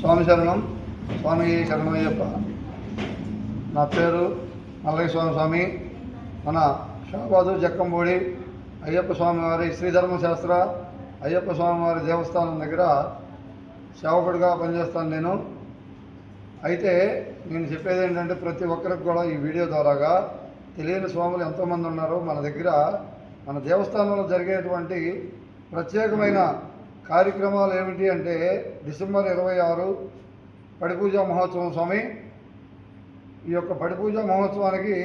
స్వామి శరణం స్వామి శరణమయ్యప్ప. నా పేరు మల్లయ్య స్వామి స్వామి. మన షాబాదు జక్కంబోడి అయ్యప్ప స్వామివారి శ్రీధర్మశాస్త్ర అయ్యప్ప స్వామివారి దేవస్థానం దగ్గర సేవకుడిగా పనిచేస్తాను నేను. అయితే నేను చెప్పేది ఏంటంటే ప్రతి ఒక్కరికి కూడా ఈ వీడియో ద్వారాగా తెలియని స్వాములు ఎంతోమంది ఉన్నారు మన దగ్గర మన దేవస్థానంలో జరిగేటువంటి ప్రత్యేకమైన కార్యక్రమాలు ఏమిటి అంటే డిసెంబర్ ఇరవై ఆరు పడిపూజ మహోత్సవం స్వామి. ఈ యొక్క పడిపూజ మహోత్సవానికి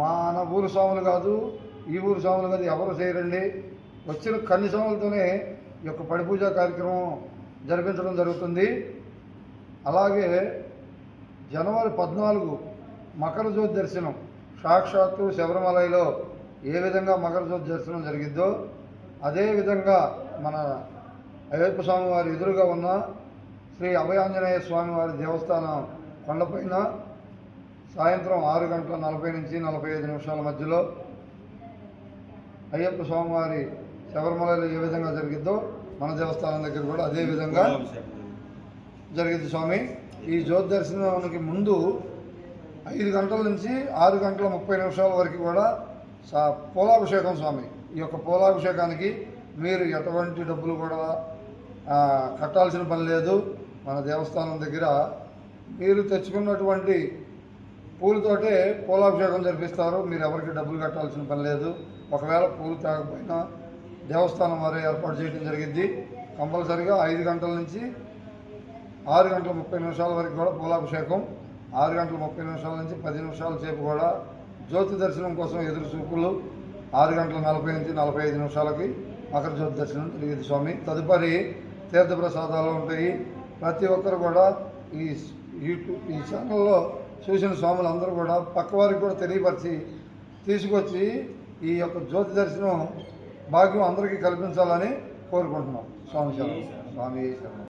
మన ఊరు స్వాములు కాదు ఈ ఊరు స్వాములు కాదు ఎవరు చేయరండి. వచ్చిన కన్ని స్వాములతోనే ఈ యొక్క పడిపూజ కార్యక్రమం జరిపించడం జరుగుతుంది. అలాగే జనవరి పద్నాలుగు మకర జ్యోతి దర్శనం సాక్షాత్తు శబరిమలలో ఏ విధంగా మకర జ్యోతి దర్శనం జరిగిందో అదేవిధంగా మన అయ్యప్ప స్వామి వారి ఎదురుగా ఉన్న శ్రీ అభయాంజనేయ స్వామి వారి దేవస్థానం కొండపైన సాయంత్రం ఆరు గంటల నలభై నుంచి నలభై ఐదు నిమిషాల మధ్యలో అయ్యప్ప స్వామివారి శబరిమలలో ఏ విధంగా జరిగిద్దో మన దేవస్థానం దగ్గర కూడా అదే విధంగా జరిగింది స్వామి. ఈ జ్యోతి దర్శనానికి ముందు ఐదు గంటల నుంచి ఆరు గంటల ముప్పై నిమిషాల వరకు కూడా సా పోలాభిషేకం స్వామి. ఈ యొక్క పూలాభిషేకానికి మీరు ఎటువంటి డబ్బులు కూడా కట్టాల్సిన పని లేదు. మన దేవస్థానం దగ్గర మీరు తెచ్చుకున్నటువంటి పూలతోటే పూలాభిషేకం జరిపిస్తారు. మీరు ఎవరికి డబ్బులు కట్టాల్సిన పని లేదు. ఒకవేళ పూలు తాగకపోయినా దేవస్థానం వారే ఏర్పాటు చేయడం జరిగింది. కంపల్సరిగా ఐదు గంటల నుంచి ఆరు గంటల ముప్పై నిమిషాల వరకు కూడా పూలాభిషేకం. ఆరు గంటల ముప్పై నిమిషాల నుంచి పది నిమిషాల సేపు కూడా జ్యోతి దర్శనం కోసం ఎదురు చూపులు ఆరు గంటల నలభై నుంచి నలభై ఐదు నిమిషాలకి మకర జ్యోతి దర్శనం జరిగింది స్వామి. తదుపరి తీర్థప్రసాదాలు ఉంటాయి. ప్రతి ఒక్కరు కూడా ఈ యూట్యూబ్ ఈ ఛానల్లో చూసిన స్వాములందరూ కూడా పక్కవారికి కూడా తెలియపరిచి తీసుకొచ్చి ఈ యొక్క జ్యోతి దర్శనం భాగ్యం అందరికీ కల్పించాలని కోరుకుంటున్నాం. స్వామి స్వామి